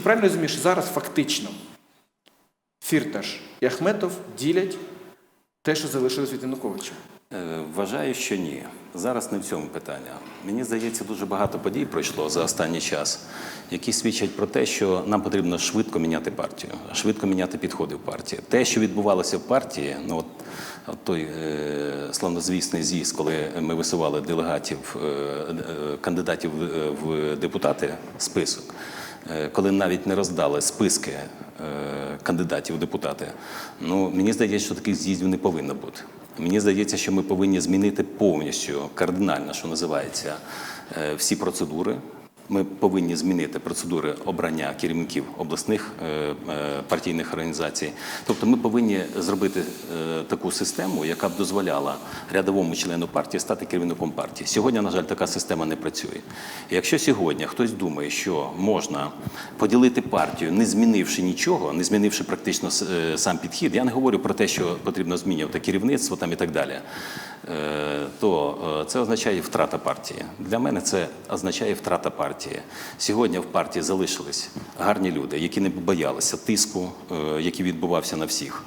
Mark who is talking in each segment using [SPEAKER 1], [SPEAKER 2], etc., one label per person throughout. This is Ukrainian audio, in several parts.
[SPEAKER 1] Чи правильно я розумію, що зараз фактично Фірташ і Ахметов ділять те, що залишилось від Януковича?
[SPEAKER 2] Е, Вважаю, що ні. Зараз не в цьому питання. Мені здається, дуже багато подій пройшло за останній час, які свідчать про те, що нам потрібно швидко міняти партію, швидко міняти підходи в партії. Те, що відбувалося в партії, ну от, от той е, славнозвісний з'їзд, коли ми висували делегатів, е, е, кандидатів в- в депутати список. Е, Коли навіть не роздали списки е, кандидатів у депутати, ну мені здається, що таких з'їздів не повинно бути. Мені здається, що ми повинні змінити повністю кардинально, що називається, е, всі процедури. Ми повинні змінити процедури обрання керівників обласних е, е, партійних організацій. Тобто, ми повинні зробити е, таку систему, яка б дозволяла рядовому члену партії стати керівником партії. Сьогодні, на жаль, така система не працює. Якщо сьогодні хтось думає, що можна поділити партію, не змінивши нічого, не змінивши практично сам підхід, я не говорю про те, що потрібно змінювати керівництво там і так далі. Е, То е, це означає втрата партії. Для мене це означає втрата партії. Сьогодні в партії залишились гарні люди, які не боялися тиску, е, який відбувався на всіх.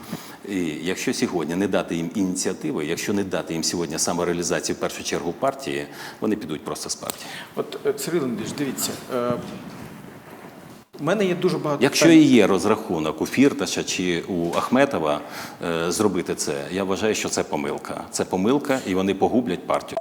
[SPEAKER 2] І якщо сьогодні не дати їм ініціативи, якщо не дати їм сьогодні самореалізації в першу чергу партії, вони підуть просто з партії.
[SPEAKER 1] От Сергій Леонідович, дивіться. У мене є дуже багато
[SPEAKER 2] Якщо
[SPEAKER 1] питань.
[SPEAKER 2] і є розрахунок у Фірташа чи у Ахметова е, зробити це, я вважаю, що це помилка. Це помилка, і вони погублять партію.